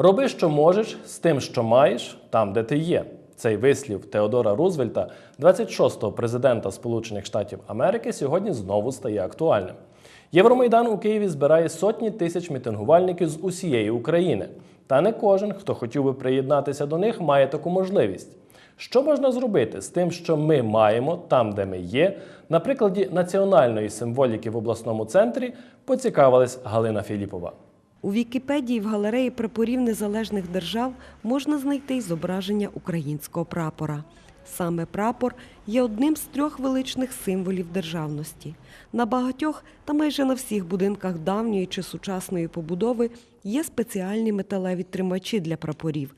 Роби, що можеш, з тим, що маєш, там, де ти є. Цей вислів Теодора Рузвельта, 26-го президента Сполучених Штатів Америки, сьогодні знову стає актуальним. Євромайдан у Києві збирає сотні тисяч мітингувальників з усієї України. Та не кожен, хто хотів би приєднатися до них, має таку можливість. Що можна зробити з тим, що ми маємо там, де ми є? На прикладі національної символіки в обласному центрі поцікавилась Галина Філіпова. У Вікіпедії в галереї прапорів незалежних держав можна знайти й зображення українського прапора. Саме прапор є одним з трьох величних символів державності. На багатьох та майже на всіх будинках давньої чи сучасної побудови є спеціальні металеві тримачі для прапорів,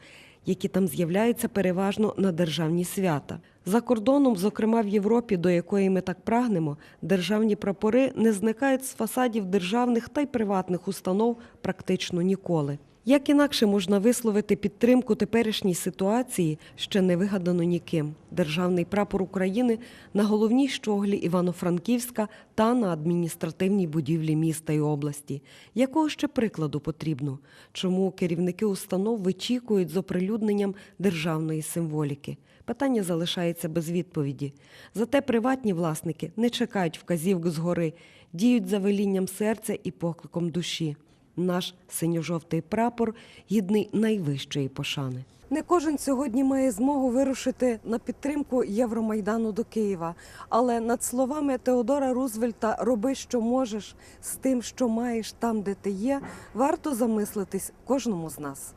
які там з'являються переважно на державні свята. За кордоном, зокрема в Європі, до якої ми так прагнемо, державні прапори не зникають з фасадів державних та й приватних установ практично ніколи. Як інакше можна висловити підтримку теперішній ситуації, ще не вигадано ніким. Державний прапор України на головній щоглі Івано-Франківська та на адміністративній будівлі міста і області. Якого ще прикладу потрібно? Чому керівники установ вичікують з оприлюдненням державної символіки? Питання залишається без відповіді. Зате приватні власники не чекають вказівок згори, діють за велінням серця і покликом душі. Наш синьо-жовтий прапор гідний найвищої пошани. Не кожен сьогодні має змогу вирушити на підтримку Євромайдану до Києва. Але над словами Теодора Рузвельта Роби, що можеш з тим, що маєш там, де ти є, варто замислитись кожному з нас.